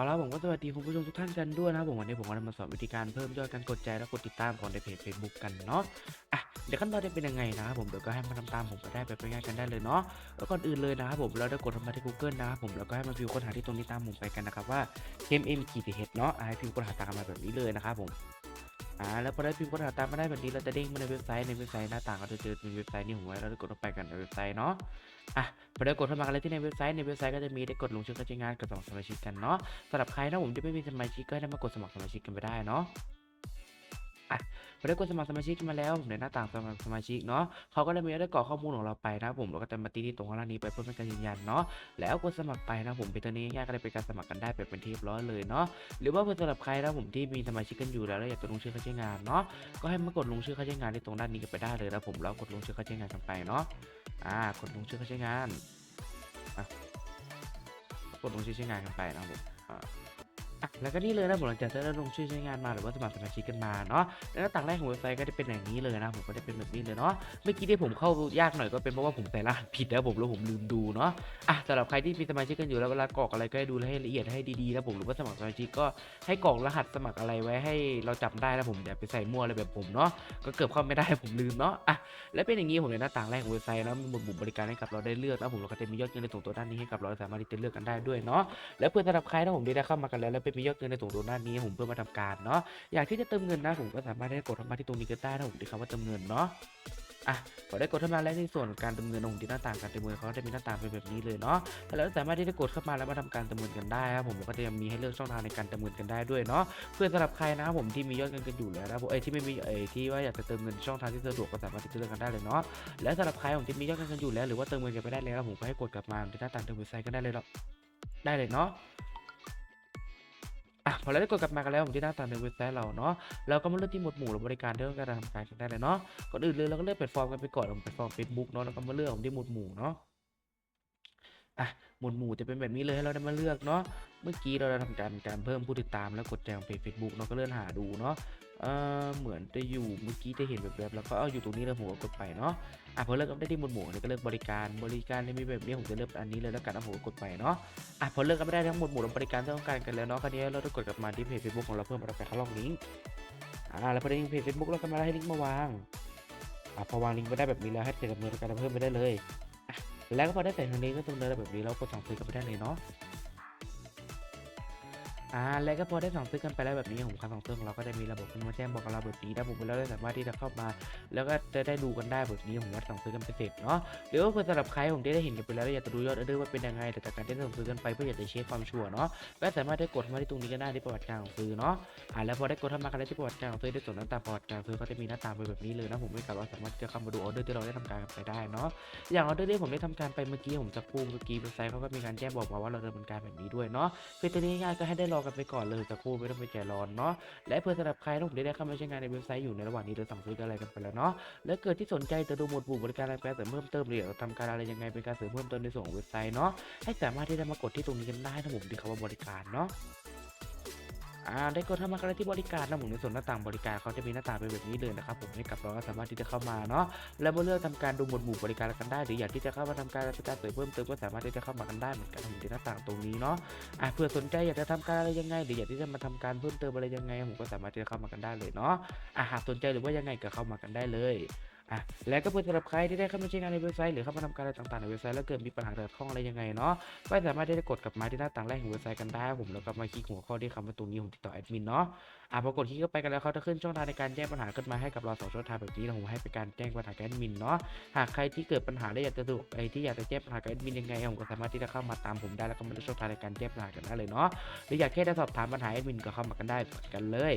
เอาละผมก็สวัสดีคุณผู้ชมทุกท่านกันด้วยนะครับผมวันนี้ผมก็จะมาสอนวิธีการเพิ่มยอดการกดใจและกดติดตามของในเพจ Facebook กันเนาะอะเดี๋ยวขั้นตอนจะเป็นยังไงนะครับผมเดี๋ยวก็ให้มาทำตามผมก็ได้ไปง่ายๆกันได้เลยเนาะแล้วก่อนอื่นเลยนะครับผมเราได้กดเข้ามาที่ Google นะครับผมแล้วก็ให้มาพิมพ์ค้นหาที่ตรงนี้ตามผมไปกันนะครับว่า KMM ขีดเฮดเนาะอะให้พิมพ์ค้นหาตามมาแบบนี้เลยนะครับผม อ่าแล้วพอได้พิมพ์ค้นหาตามมาได้แบบนี้เราจะเด้งมาในเว็บไซต์ในเว็บไซต์หน้าต่างก็จะเจอเป็นเว็บไซต์นี่ผมไว้เราจะกดเข้าไปกันในเว็บไซต์เนาะอะพอได้กดเข้ามากันแล้วที่ในเว็บไซต์ในเว็บไซต์ก็จะมีได้กดลงชื่อการใช้งานกับสมัครสมาชิกกันเนาะสำหรับใครถ้าผมจะไม่มีสมาชิกก็ได้มากดสมัครสมาชิกกันไปได้เนาะอะ ได้กดสมัครสมาชิกมาแล้วผมในหน้าต่างสมัครสมาชิกเนาะเขาก็ได้มีได้กรอกข้อมูลของเราไปนะครับผมเราก็จะมาตีที่ตรงข้างล่างนี้ไปเพื่อเป็นการยืนยันเนาะแล้วกดสมัครไปนะผมเป็นตัวนี้ง่ายก็ได้เป็นการสมัครกันได้แบบเป็นที่เรียบร้อยเลยเนาะหรือว่าเพื่อสำหรับใครนะผมที่มีสมาชิกกันอยู่แล้วแล้วอยากจะลงชื่อเข้าใช้งานเนาะก็ให้มากดลงชื่อเข้าใช้งานที่ตรงด้านนี้กันไปได้เลยนะผมแล้วกดลงชื่อเข้าใช้งานกันไปเนาะอ่ากดลงชื่อเข้าใช้งานกดลงชื่อใช้งานกันไปนะครับผมอ่า แล้วก็นี่เลยนะผมหลังจากได้ลงชื่อใช้งานมาหรือว่าสมัครสมาชิกกันมาเนาะแล้วหน้าต่างแรกของเว็บไซต์ก็จะเป็นอย่างนี้เลยนะผมก็จะเป็นแบบนี้เลยเนาะเมื่อกี้ที่ผมเข้ายากหน่อยก็เป็นเพราะว่าผมใส่รหัสผิดแล้วผมแล้วผมลืมดูเนาะอะสำหรับใครที่มีสมาชิกกันอยู่แล้วเวลากรอกอะไรก็ให้ดูให้ละเอียดให้ดีๆนะผมหรือว่าสมัครสมาชิกก็ให้กรอกรหัสสมัครอะไรไว้ให้เราจำได้นะผมอย่าไปใส่มั่วอะไรแบบผมเนาะก็เกือบเข้าไม่ได้ผมลืมเนาะอะและเป็นอย่างนี้ผมในหน้าต่างแรกของเว็บไซต์แล้วมีหมวดหมู่บริการให้กับเราได้เลือกนะผมเราก็จะมียอดเงินในส่วนตัวด้านนี้ให้กับเราสามารถที่จะเลือกกันได้ด้วยเนาะแล้วเพื่อนสำหรับใครถ้าผมได้เข้ามากันแล้วแล้วเป็นมียอดเงินในตรงตัวหน้านี้ผมเพื่อมาทำการเนาะอยากที่จะเติมเงินนะผมก็สามารถได้กดเข้ามาที่ตรงนี้ก็ได้ถ้าผมได้คำว่าเติมเงินเนาะอะพอได้กดเข้ามาแล้วในส่วนการเติมเงินของที่หน้าต่างการเติมเงินเขาจะมีหน้าต่างเป็นแบบนี้เลยเนาะแล้วสามารถที่จะกดเข้ามาแล้วมาทำการเติมเงินกันได้ครับผมก็จะมีให้เลือกช่องทางในการเติมเงินกันได้ด้วยเนาะเพื่อนสำหรับใครนะครับผมที่มียอดเงินกันอยู่แล้วนะผมเอ้ที่ไม่มีเอ้ที่ว่าอยากจะเติมเงินช่องทางที่สะดวกก็สามารถที่จะเลือกกันได้เลยเนาะและสำหรับใครผมที่มียอดเงินกันอยู่แล้วหรือว่าเติมเงินกันไปได้แล้วผมก็ให้กดกลับมาที่หน้าต่างเติมเว็บไซต์ก็ได้เลยเนาะได้เลยเนาะ พอเราได้กดกลับมากันแล้วผมที่หน้าตาในเว็บไซต์เราเนาะเราก็มาเลือกที่หมวดหมู่หรือบริการที่ต้องการทำการกันได้เลยเนาะก่อนอื่นเลยเราก็เลือกแพลตฟอร์มกันไปก่อนผมแพลตฟอร์มเฟซบุ๊กเนาะแล้วก็มาเลือกผมที่หมวดหมู่เนาะอะหมวดหมู่จะเป็นแบบนี้เลยให้เราได้มาเลือกเนาะเมื่อกี้เราได้ทำการการเพิ่มผู้ติดตามแล้วกดแจ้งไปเฟซบุ๊กเนาะก็เลื่อนหาดูเนาะ เอ่อเหมือนจะอยู่เมื่อกี้จะเห็นแบบแบบๆแล้วก็เอาอยู่ตรงนี้แล้วผมก็กดไปเนาะอะพอเลือกก็ได้ที่หมวดหมู่เนี่ยก็เลือกบริการบริการเนี่ยมีแบบนี้ผมจะเลือกอันนี้เลยแล้วกันแล้วผมก็กดไปเนาะอะพอเลือกกันไม่ได้ทั้งหมดหมู่และบริการที่ต้องการกันแล้วเนาะคราวนี้เราต้องกดกลับมาที่เพจ Facebook ของเราเพิ่มเราไปคัดลอกลิงก์อ่าแล้วพอได้ลิงก์เพจ Facebook เราก็มาให้ลิงก์มาวางอะพอวางลิงก์ไปได้แบบนี้แล้วให้เสร็จดำเนินการเพิ่มไปได้เลยอะแล้วก็พอได้ใส่ทางนี้ก็ดำเนินแบบนี้แล้วกดสั่งซื้อกันไปได้เลยเนาะ อ่าแล้วก็พอได้สั่งซื้อกันไปแล้วแบบนี้ผมการสั่งซื้อของเราก็ได้มีระบบมาแจ้งบอกกับเราแบบนี้นะผมเราได้สามารถที่จะเข้ามา แล้วก็จะได้ดูกันได้แบบนี้ผมว่าสั่งซื้อกันไปเสร็จเนาะหรือว่าเพื่อนสำหรับใครผมได้เห็นกันไปแล้วอยากจะดูยอดออเดอร์ว่าเป็นยังไงแต่จากการที่เราซื้อกันไปเพื่ออยากจะเช็คความชัวร์เนาะก็สามารถได้กดมาที่ตรงนี้ก็ได้ที่ประวัติการของซื้อเนาะอ่าแล้วพอได้กดเข้ามากันแล้ที่ประวัติการของซื้อได้ส่วนหน้าตาประวัติการซื้อก็จะมีหน้าตาเป็นแบบนี้เลยนะผมไม่กลับว่าสามารถจะเข้ามาดูออเดอร์ที่เราได้ทำการไปได้เนาะอย่างออเดอร์ที่ผมได้ทำการไปเมื่อกี้ผมสักครู่เมื่อกี้เว็บไซต์เขาก็มีการแจ้งบอกมาว่าเราดำเนินการแบบนี้ด้วยเนาะคือตัวนี้ง่ายก็ให้ได้รอกันไปก่อนเลยสักครู่ไม่ต้องไปใจร้อนเนาะและเพื่อสำหรับใครที่ผมได้เข้ามาใช้งานในเว็บไซต์อยู่ในระหว่างนี้เราสั่งซื้อกันอะไรกันไปแล้วเนาะและเกิดที่สนใจจะดูหมวดหมู่บริการอะไรแปลเสริมเพิ่มเติมหรืออยากจะทำการอะไรยังไงเป็นการเสริมเพิ่มเติมในส่วนของเว็บไซต์เนาะให้สามารถที่จะมากดที่ตรงนี้กันได้นะผมที่คำว่าบริการเนาะ อ่าได้กดเข้ามากันที่บริการนะผมในส่วนหน้าต่างบริการเขาจะมีหน้าต่างเป็นแบบนี้เลยนะครับผมให้กับเราก็สามารถที่จะเข้ามาเนาะแล้วมาเลือกทำการดูหมวดหมู่บริการกันได้ หรืออยากที่จะเข้ามาทำการเป็นการเสริมเพิ่มเติมก็สามารถที่จะเข้ามากันได้เหมือนกันผมที่หน้าต่างตรงนี้เนาะอ่าเผื่อสนใจอยากจะทำการอะไรยังไงหรืออยากที่จะมาทำการเพิ่มเติมอะไรยังไงผมก็สามารถที่จะเข้ามากันได้เลยเนาะอ่าหากสนใจหรือว่ายังไงก็เข้ามากันได้เลย อะและก็เพื่อสำหรับใครที่ได้เข้ามาใช้งานในเว็บไซต์หรือเข้ามาทำการอะไรต่างๆในเว็บไซต์แล้วเกิดมีปัญหาเกิดข้องอะไรยังไงเนาะก็สามารถที่จะกดกลับมาที่หน้าต่างแรกของเว็บไซต์กันได้ผมแล้วก็มาคลิกหัวข้อที่คำว่าตรงนี้ผมติดต่อแอดมินเนาะอะพอกดคลิกเข้าไปกันแล้วเขาจะขึ้นช่องทางในการแจ้งปัญหาขึ้นมาให้กับเราสองช่องทางแบบนี้แล้วผมให้เป็นการแจ้งปัญหากับแอดมินเนาะหากใครที่เกิดปัญหาและอยากจะดูไอ้ที่อยากจะแจ้งปัญหากับแอดมินยังไงผมก็สามารถที่จะเข้ามาตามผมได้แล้วก็มาดูช่องทางในการแจ้งปัญหากันได้เลยเนาะหรืออยากแค่จะสอบถามปัญหาแอดมินก็เข้ามากันได้กันเลย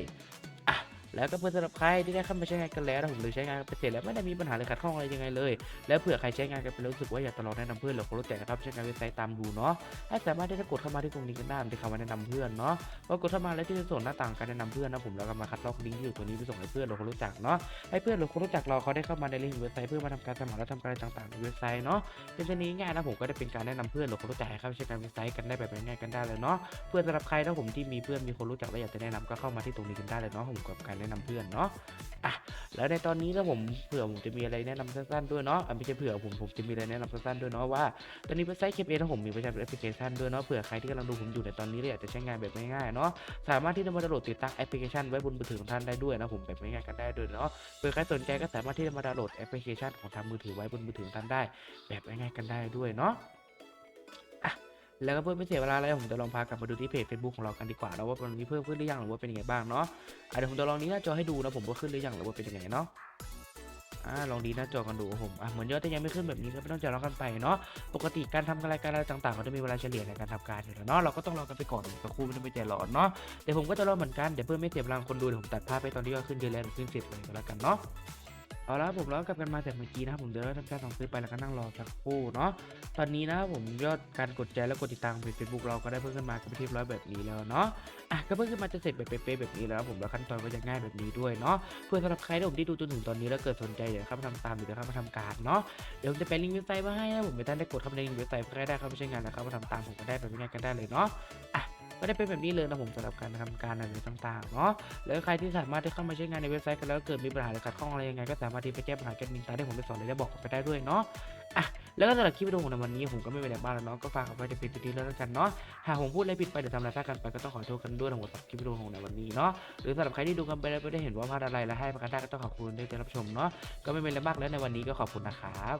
แล้วก็เพื่อสำหรับใครที่ได้เข้ามาใช้งานกันแล้วนะผมหรือใช้งานไปเสร็จแล้วไม่ได้มีปัญหาหรือขัดข้องอะไรยังไงเลย แล้วเผื่อใครใช้งานกันไปรู้สึกว่าอยากจะลองแนะนำเพื่อนหรือคนรู้จักนะครับใช้งานเว็บไซต์ตามดูเนาะให้สามารถที่จะกดเข้ามาที่ตรงนี้กันได้ที่คำว่าแนะนำเพื่อนเนาะพอกดเข้ามาแล้วที่จะส่งหน้าต่างการแนะนำเพื่อนนะผมแล้วก็มาคัดลอกลิงก์ที่อยู่ตัวนี้ไปส่งให้เพื่อนหรือคนรู้จักเนาะให้เพื่อนหรือคนรู้จักเราเขาได้เข้ามาในลิงก์เว็บไซต์เพื่อมาทำการสมัครและทำการต่างๆในเว็บไซต์เนาะเป็นตัวนี้ง่ายนะผมก็ได้เป็นการแนะนำเพื่อนหรือคนรู้จักให้เข้าใช้งานเว็บไซต์กันได้แบบง่ายๆกันได้เลยเนาะเพื่อนสำหรับใครถ้าผมที่มีเพื่อนมีคนรู้จักและอยากจะแนะนำก็เข้ามาที่ตรงนี้กันได้เลยเนาะผมกับการแนะนะนำเพื่อนเนาะอะแล้วในตอนนี้นะผมเผื่อผมจะมีอะไรแนะนำสั้นๆด้วยเนาะไม่ใช่เผื่อผมผมจะมีอะไรแนะนำสั้นๆด้วยเนาะว่าตอนนี้เว็บไซต์เคปเอผมมีประจำแอปพลิเคชันด้วยเนาะเผื่อใครที่กำลังดูผมอยู่ในตอนนี้และอยากจะใช้งานแบบง่ายๆเนาะสามารถที่จะมาดาวน์โหลดติดตั้งแอปพลิเคชันไว้บนมือถือของท่านได้ด้วยนะผมแบบง่ายๆกันได้ด้วยเนาะเผื่อใครสนใจก็สามารถที่จะมาดาวน์โหลดแอปพลิเคชันของทางมือถือไว้บนมือถือของท่านได้ แบบง่ายๆกันได้ด้วยเนาะ แล้วก็เพื่อไม่เสียเวลาแล้วผมจะลองพากลับมาดูที่เพจ Facebook ของเรากันดีกว่านะว่าวันนี้เพิ่มขึ้นหรือยังหรือว่าเป็นยังไงบ้างเนาะเดี๋ยวผมจะลองนี้หน้าจอให้ดูนะผมว่าขึ้นหรือยังหรือว่าเป็นยังไงเนาะอ่าลองดีหน้าจอกันดูผมอะเหมือนยอดแต่ยังไม่ขึ้นแบบนี้ก็ไม่ต้องใจร้อนกันไปเนาะปกติการทำรายการอะไรต่างๆเขาจะมีเวลาเฉลี่ยในการทำการอยู่แล้วเนาะเราก็ต้องรอกันไปก่อนสักครู่ไม่ต้องไปใจร้อนเนาะเดี๋ยวผมก็จะรอเหมือนกันเดี๋ยวเพื่อไม่เสียเวลาคนดูเดี๋ยวผมตัดภาพไปตอนที่ยอดขึ้นเยอะแล้วเดี๋ยวขึ้นเสร็จเลยก็แล้วกันเนาะ เอาละผมแล้วกลับกันมาจากเมื่อกี้นะครับผมเดี๋ยวเราทำการสั่งซื้อไปแล้วก็นั่งรอสักครู่เนาะตอนนี้นะครับผมยอดการกดใจและกดติดตามเพจเฟซบุ๊กเราก็ได้เพิ่มขึ้นมาเป็นที่รียบร้อยแบบนี้แล้วเนาะอะก็เพิ่มขึ้นมาจะเสร็จแบบเป๊ะๆแบบนี้แล้วผมแล้วขั้นตอนก็จะง่ายแบบนี้ด้วยเนาะเพื่อสำหรับใครที่ผมที่ดูจนถึงตอนนี้แล้วเกิดสนใจอยากเข้ามาทำตามหรือเข้ามาทำการเนาะเดี๋ยวผมจะแปลิงก์เว็บไซต์มาให้นะผมไม่ท่านได้กดเข้าไปในลิงก์เว็บไซต์เพื่อได้เข้าไปใช้งานแล้วเข้ามาทำตามผมก็ได้แบบง่ายกันได้เลยเนาะอะ ก็ได้เป็นแบบนี้เลยนะผมสำหรับการทำการอะไรต่างๆเนาะแล้วใครที่สามารถที่เข้ามาใช้งานในเว็บไซต์กันแล้วเกิดมีปัญหาหรือขัดข้องอะไรยังไงก็สามารถที่ไปแก้ปัญหาแก้มินตามที่ผมได้สอนเลยได้บอกกันไปได้ด้วยเนาะอะแล้วก็สำหรับคลิปวิดีโอของในวันนี้ผมก็ไม่ไปไหนบ้างแล้วเนาะก็ฝากเอาไว้ในเป็นพิธีแล้วกันเนาะหากผมพูดอะไรผิดไปหรือทำอะไรพลาดกันไปก็ต้องขอโทษกันด้วยทั้งหมดสำหรับคลิปวิดีโอของในวันนี้เนาะหรือสำหรับใครที่ดูกันไปแล้วไม่ได้เห็นว่าพลาดอะไรและให้ประกันได้ก็ต้องขอบคุณที่ได้รับชมเนาะก็ไม่เป็นอะไรมากแล้วในวันนี้ก็ขอบคุณนะครับ